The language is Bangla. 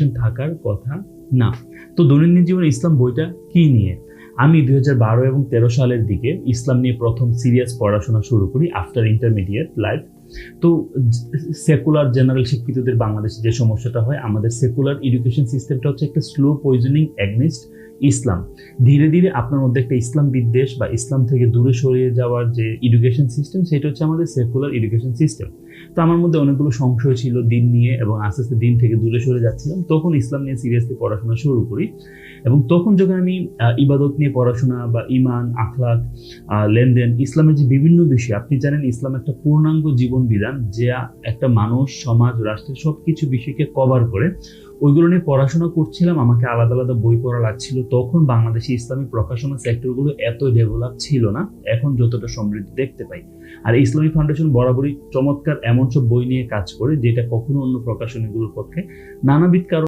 কানেকশন থাকার কথা না। তো দৈনন্দিন জীবনে ইসলাম বইটা কি নিয়ে? আমি দুই বারো এবং তেরো সালের দিকে ইসলাম নিয়ে প্রথম সিরিয়াস পড়াশোনা শুরু করি আফটার ইন্টারমিডিয়েট লাইফ তো সেকুলার জেনারেল শিক্ষিতদের বাংলাদেশে যে সমস্যাটা হয়, আমাদের সেকুলার এডুকেশন সিস্টেমটা হচ্ছে একটা স্লো পয়জনিং অ্যাগনিস্ট ইসলাম। ধীরে ধীরে আপনার মধ্যে একটা ইসলাম বিদ্বেষ বা ইসলাম থেকে দূরে সরিয়ে যাওয়ার যে এডুকেশন সিস্টেম সেটা হচ্ছে আমাদের সেকুলার এডুকেশন সিস্টেম তো আমার মধ্যে অনেকগুলো সংশয় ছিল দিন নিয়ে এবং আস্তে আস্তে দিন থেকে দূরে সরে যাচ্ছিলাম। তখন ইসলাম নিয়ে সিরিয়াসলি পড়াশোনা শুরু করি এবং তখন যখন আমি ইবাদত নিয়ে পড়াশোনা বা ইমান আখলাক লেনদেন, ইসলামের যে বিভিন্ন বিষয়, আপনি জানেন ইসলাম একটা পূর্ণাঙ্গ জীবন বিধান যা একটা মানুষ, সমাজ, রাষ্ট্রের সব কিছু বিষয়কে কভার করে। ওইগুলো নিয়ে পড়াশোনা করছিলাম, আমাকে আলাদা আলাদা বই পড়া লাগছিল তখন বাংলাদেশে ইসলামী প্রকাশনা সেক্টরগুলো এত ডেভেলপ ছিল না, এখন যতটা সমৃদ্ধি দেখতে পাই। আর ইসলামী ফাউন্ডেশন বরাবরই চমৎকার এমন সব বই নিয়ে কাজ করে, যেটা কখনো অন্য প্রকাশনীগুলোর পক্ষে নানাবিধ কারণ